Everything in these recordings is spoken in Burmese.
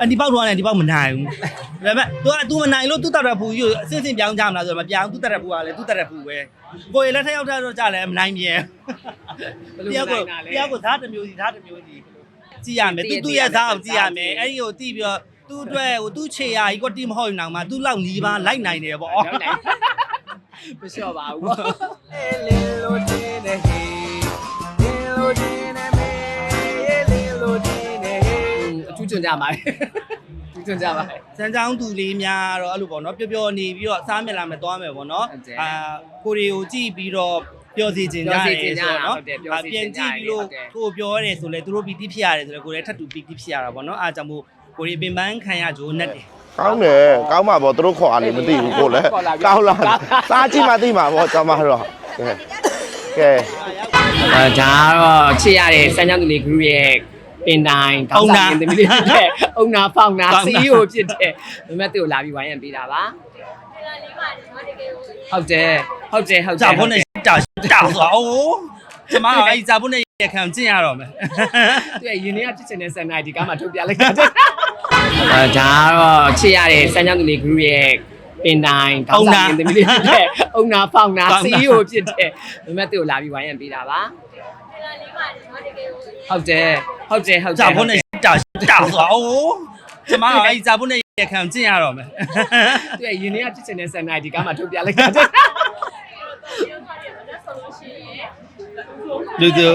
အဒီပေါက်တော့လည်းဒီပေါက်မနိုင်ဘူးဒါပေမဲ့ तू က तू မနိုင်လို့ तू တက်ရဖူကြီးကိုအစစ်စစ်ပြောင်းကြမလားဆိုတော့မပြောင်း तू တက်ရဖူကလည်း तू တက်ရဖူပဲကိုယ်လည်းထက်ရောက်တဲ့တော့ကြလည်းမနိုင်ပြန်တယောက်ကိုတယောက်ကိုဓာတ်တစ်မျိုးစီဓာတ်တစ်မျိုးစီကြည့်ရမယ် तू သူ့ရဲ့ဓာတ်ကိုကြည့်ရမယ်အဲ့ဒီကိုတီးပြီးတော့သူ့အတွက်ဟိုသူ့ခြေရာကြီးကတီးမဟုတ်ရင်တော့မှသူ့လောက်နီးပါးလိုက်နိုင်တယ်ပေါ့ ရောက်နိုင်မလျှော့ပါဘူး အထူးကြွကြပါလေအထူးကြွကြပါလေစမ်းချောင်းသူလေးများတော့အဲ့လိုပေါ့နော်ပျော်ပျော်နေပြီးတော့စားမြလာမယ်သွားမယ်ပေါ့နော်ဟုတ်တယ်အာကိုရီကိုကြည့်ပြီးတော့ပျော်စီခြင်းကြတယ်ပျော်စီခြင်းကြတာဆိုတော့နော်ဟုတ်တယ်ပျော်စီခြင်းပြန်ကြည့်ပြီးလို့ကြတယ်ကိုပြောရတယ်ဆိုလဲသူတို့ပီတိဖြစ်ရတယ်ဆိုလဲကိုလည်းထပ်တူပီတိဖြစ်ရတာပေါ့နော်အားကြောင့်မို့ကိုရီပင်ပန်းခံရကြိုးနဲ့တယ်ကောင်းတယ်ကောင်းမှာပေါ့သူတို့ခေါ်အားလည်းမသိဘူးကိုလည်းကောင်းလားစားကြည့်မှသိမှာပေါ့ကျွန်မတော့ကဲကဲအဲဒါကတော့ချစ်ရတဲ့စမ်းချောင်းသူလေး group ရဲ့ ပင်တိုင်းခေါင်းဆောင်တင်သမီးလေးဖြစ်တဲ့အုံနာဖောင်နာ CEO ဖြစ်တဲ့မမတ်တို့လာပြီးဝိုင်းရံပေးတာပါဟုတ်တယ်ဟုတ်တယ်ဟုတ်တယ်ဇာဘုန်းနဲ့တာတာဆိုအိုးကျမကအဲ့ဇာဘုန်းနဲ့ရခံကျင့်ရတော့မယ်သူကယင်းနေကဖြစ်ချင်တဲ့ဆန်နိုင်ဒီကမှထုတ်ပြလိုက်တာအဲဒါကတော့ချစ်ရတဲ့စမ်းချောင်းသူလေး group ရဲ့ပင်တိုင်းခေါင်းဆောင်တင်သမီးလေးဖြစ်တဲ့အုံနာဖောင်နာ CEO ဖြစ်တဲ့မမတ်တို့လာပြီးဝိုင်းရံပေးတာပါ ဟုတ်တယ်ဟုတ်တယ်ဟုတ်တယ် ဇာဘုန်းနဲ့တာတာဆိုအိုးကျမကအဲ့ဇာဘုန်းနဲ့ရခံကျင့်ရတော့မယ်သူကယင်းနေကဖြစ်ချင်တဲ့ဆန်နိုင်ဒီကမှထုတ်ပြလိုက်တာလူသူ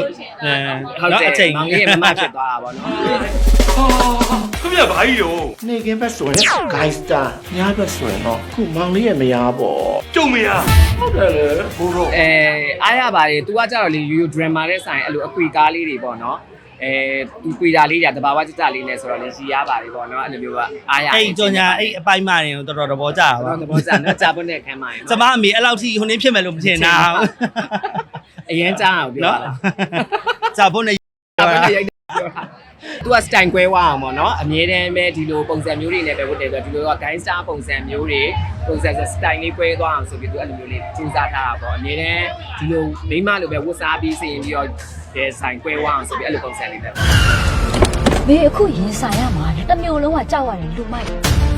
အဲဟုတ်တယ်အချိန်မောင်လေးရဲ့မမဖြစ်သွားတာပေါ့နော် နေကင်းဘက်ဆိုရင် guys တာညာဘက်ဆိုရင်တော့ခုမောင်လေးရဲ့မယားပေါ့ကျုံမယားဟုတ်တယ်လေဘိုးတို့အဲအားရပါတယ်။ तू ကကြတော့လေယူယူ drama တဲ့ဆိုင်အဲ့လိုအကွေကားလေးတွေပေါ့နော်။အဲ तू ကွေတာလေးတွေတဘာဝကြကြလေးနဲ့ဆိုတော့လေရီရပါတယ်ပေါ့နော်။အဲ့လိုမျိုးကအားရအဲ့ကြော်ညာအဲ့အပိုင်းမှရင်တော်တော်သဘောကျတာပါတော့သဘောကျနော်ကြာပွနဲ့ခမ်းပါရင်ကျမအမေအဲ့လောက်ထိဟိုနေဖြစ်မယ်လို့မထင်တာအရင်ကြားအောင်ပြောနော်တာဇာဘုန်းနဲ့။ကြာပွနဲ့ရိုက်ပြောတာ။ तू က style ကွဲဝအောင်ပေါ့နော်။အမြဲတမ်းပဲဒီလိုပုံစံမျိုးတွေနဲ့ပဲဝတ်တယ်ဆိုတော့ဒီလိုက gangster ပုံစံမျိုးတွေပုံစံဆို style လေးကွဲသွားအောင်ဆိုပြီး तू အဲ့လိုမျိုးလေးစူးစမ်းထားတာပေါ့။အမြဲတမ်းဒီလိုမိန်းမလိုပဲဝတ်စားပြီးစီရင်ပြီးတော့ဒီဆိုင်ကွဲဝအောင်ဆိုပြီးအဲ့လိုပုံစံလေးပဲမေအခုရင်ဆိုင်ရမှာလေတစ်မျိုးလုံးကကြောက်ရတယ်လူမိုက်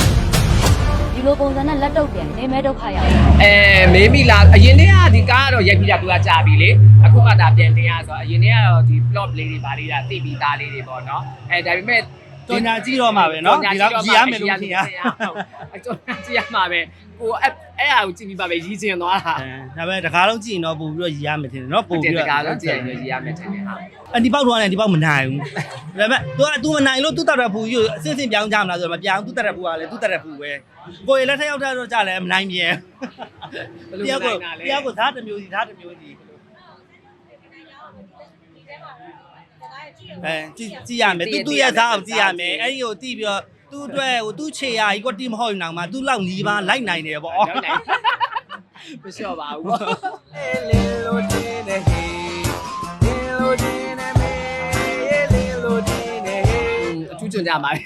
ဒီလိုပုံစံနဲ့လက်တော့ပြန်နေမဲဒုက္ခရောက်တယ်အဲမေးမိလားအရင်တည်းကဒီကားကတော့ရိုက်ပြီးတာသူကကြာပြီလေအခုမှဒါပြန်တင်ရဆိုတော့အရင်တည်းကတော့ဒီ plot လေးတွေပါလေးတာသိပြီးသားလေးတွေပေါ့နော်အဲဒါပေမဲ့ ကြော်ညာကြည့်တော့မှာပဲနော်ဒီလောက်ကြည်ရမယ်လို့ထင်ရ အကျော်ညာကြည့်ရမှာပဲကိုအဲ့အဲ့ဟာကိုကြည့်ပြီးပါပဲရီးကျင်သွားတာ ဒါပေမဲ့တကားလုံးကြည့်ရင်တော့ပို့ပြီးတော့ရည်ရမယ်ထင်တယ်နော် ပို့ ပို့ ပြီး ပြီး တ တော့ ကားလုံးကြည့်ရင်ရီးရမယ်ထင်တယ်ဟာ အဒီပေါက်တော့လည်းဒီပေါက်မနိုင်ဘူးဒါပေမဲ့ तू က तू မနိုင်လို့ तू တက်ရဖူကြီးကိုအစစ်စစ်ပြောင်းကြမလားဆိုတော့မပြောင်း तू တက်ရဖူကလည်း तू တက်ရဖူပဲကိုယ်လည်းထက်ရောက်တဲ့တော့ကြလည်းမနိုင်ပြန်တယောက်ကိုတယောက်ကိုဓာတ်တစ်မျိုးစီဓာတ်တစ်မျိုးစီ အဲကြည့်ကြည့်ရမယ်သူသူ့ရဲ့သားကိုကြည့်ရမယ်အဲ့ဒီကိုတီးပြီးတော့သူ့အတွက်ဟိုသူ့ခြေရာကြီးကတီးမဟုတ်ရင်တော့မှသူ့လောက်နီးပါးလိုက်နိုင်တယ်ပေါ့ရောက်နိုင်မလျှော့ပါဘူးပေါ့လင်းလို့တင်းနေဟေးလင်းလို့တင်းနေမေလင်းလို့တင်းနေဟေးအထူးကြွကြပါလေ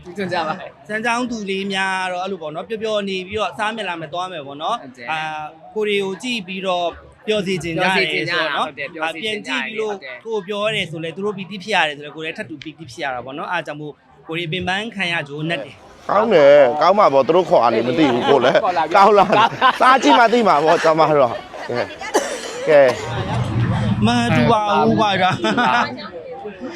အထူးကြွကြပါလေစမ်းချောင်းသူလေးများတော့အဲ့လိုပေါ့နော်ပျော်ပျော်နေပြီးတော့စားမြလာမယ်သွားမယ်ပေါ့နော်ဟုတ်တယ်အာကိုရီကိုကြည့်ပြီးတော့ ပျော်စီခြင်းကြတယ်ပျော်စီခြင်းကြတာဆိုတော့ဟုတ်တယ်ပျော်အာစီပြန်ခြင်းကြကြည့်တယ်ပြီးလို့ဟုတ်တယ်ကိုပြောရတယ်ဆိုလဲသူတို့ပီတိဖြစ်ရတယ်ဆိုလဲကိုလည်းထပ်တူပီတိဖြစ်ရတာပေါ့နော်အားကြောင့်မို့ကိုရီပင်ပန်းခံရကြိုးနဲ့တယ်ကောင်းတယ်ကောင်းမှာပေါ့သူတို့ခေါ်အားလည်းမသိဘူးကိုလည်းကောင်းလားစားကြည့်မှသိမှာပေါ့ကျွန်မတော့ကဲကဲမတူပါဘူးပါတာ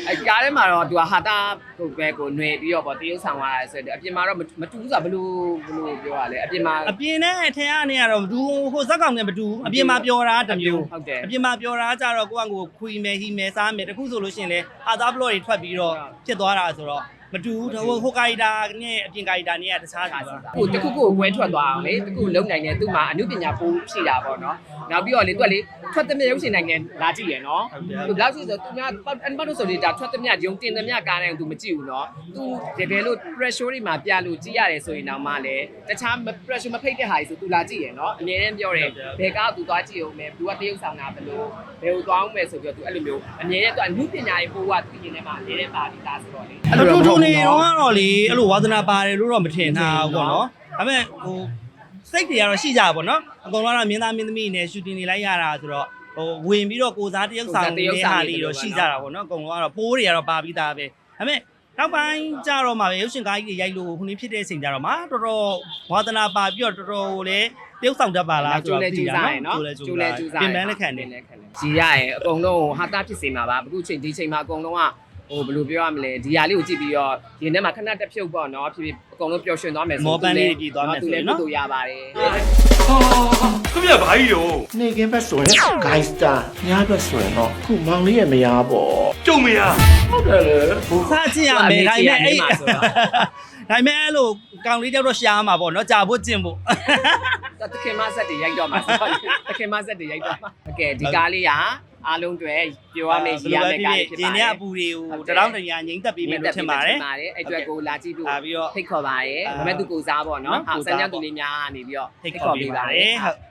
အဲကားထဲမှာတော့သူကဟာတာကိုပဲကိုຫນွေပြီးတော့ပေါ့တရုပ်ဆောင်လာတယ်ဆိုတော့အပြင်မှာတော့မမတူဘူးဆိုတာဘလို့ဘလို့ပြောရလဲအပြင်မှာ အပြင်နဲ့အထင်ကနေရတော့မတူဟိုဇက်ကောင်နဲ့မတူအပြင်မှာပြောတာတစ်မျိုးဟုတ်တယ်အပြင်မှာပြောတာကြတော့ကိုကကိုခွီမယ်ဟီမယ်စားမယ်တခုဆိုလို့ရှိရင်လေအာသားဘလော့တွေထွက်ပြီးတော့ဖြစ်သွားတာဆိုတော့ မတူဘူးဟိုဟိုကာရီတာနဲ့အပြင်ကာရီတာနဲ့ကတခြားစီပါကိုတခုခုကိုဝဲထွက်သွားအောင်လေတခုလုံနိုင်တယ်သူ့မှာအမှုပညာပိုးဖြည့်တာပေါ့နော်နောက်ပြီးတော့လေသူကလေထွက်တဲ့မြရုပ်ရှင်နိုင်ငံလာကြည့်ရယ်နော်သူဘလောက်ဆိုဆိုသူများအန်ပတ်လို့ဆိုလေဒါထွက်တဲ့မြယုံတင်တဲ့မြကားတိုင်းသူမကြည့်ဘူးနော်သူတကယ်လို့ pressure တွေမှာပြလို့ကြည့်ရတယ်ဆိုရင်တော့မှလေတခြား pressure မဖိတ်တဲ့ဟာကြီးဆိုသူလာကြည့်ရယ်နော်အမြဲတမ်းပြောတယ်ဘယ်ကားသူသွားကြည့်အောင်မယ်သူကတရုပ်ဆောင်တာဘယ်လိုဘယ်ကိုသွားအောင်မယ်ဆိုပြီးတော့သူအဲ့လိုမျိုးအမြဲတမ်းသူအမှုပညာရေးပိုးကသူရင်ထဲမှာအမြဲတမ်းပါပြီးသားဆိုတော့လေအတူတူနေတော့ကတော့လေအဲ့လိုဝါသနာပါတယ်လို့တော့မထင်တာဘူးပေါ့နော်ဒါပေမဲ့ဟိုစိတ်တွေကတော့ရှိကြပါပေါ့နော်အကောင်ကတော့မင်းသားမင်းသမီးနဲ့ရှူတင်နေလိုက်ရတာဆိုတော့ဟိုဝင်ပြီးတော့ကိုစားတရုပ်ဆောင်နေတဲ့ဟာလေးတော့ရှိကြတာပေါ့နော်အကောင်ကတော့ပိုးတွေကတော့ပါပြီးသားပဲဒါပေမဲ့နောက်ပိုင်းကြတော့မှပဲရုပ်ရှင်ကားကြီးတွေရိုက်လို့ခုနေ့ဖြစ်တဲ့အချိန်ကြတော့မှတော်တော်ဝါသနာပါပြီးတော့တော်တော်လေးတယောက်ဆောင်တတ်ပါလားကျိုးလဲကျူးစားရယ်နော်ကျိုးလဲကျူးစားပြင်ပန်းလက်ခံနေရီရရယ်အကုန်လုံးဟာတာဖြစ်စေမှာပါအခုချိန်ဒီချိန်မှာအကုန်လုံးက ဟိုဘယ်လိုပြောရမလဲဒီဟာလေးကိုကြည့်ပြီးတော့ရင်ထဲမှာခဏတက်ဖြုတ်ပေါ့နော်ဖြစ်ဖြစ်အကုန်လုံးပျော်ရွှင်သွားမယ်ဆို မောပန်းလေးပြည်သွားမယ်ဆို သူ ရင် လည်း နော် လို့ရပါတယ် ခင်ဗျာဘာကြီးရောနေကင်းဘက်ဆိုရင် gangster ညာဘက်ဆိုရင်တော့ခုမောင်လေးရဲ့မယားပေါ့ကျုံမယားဟုတ်တယ်လေဟို စားကြည့်ရမယ်ဒါပေမဲ့အဲ့ဒါပေမဲ့အဲ့လိုကောင်လေးတယောက်တော့ရှားမှာပေါ့နော်ကြာဖို့ကျင့်ဖို့ တခင်မဆက်တွေရိုက်တော့မှာဆိုတော့တခင်မဆက်တွေရိုက်တော့မှာโอเคဒီကားလေးက အားလုံးတွေပြောရမယ်ရေးရမယ်ကားလေးဖြစ်ဒီပါတနေ့ယ်အပူတွေကိုတရောင်းတရာငိမ့်သက်ပြီးမယ်လို့ထင်ပါတယ်အဲ့အတွက်ကိုလာကြည့်ဖို့အာပြီးတော့ဖိတ်ခေါ်ပါတယ်ဒါပေမဲ့သူကိုစားပေါ့နော်ဟာစံကြောင်းသူလေးများနေပြီးတော့ထိတ်ခေါ်ပေးပါတယ်ဟုတ်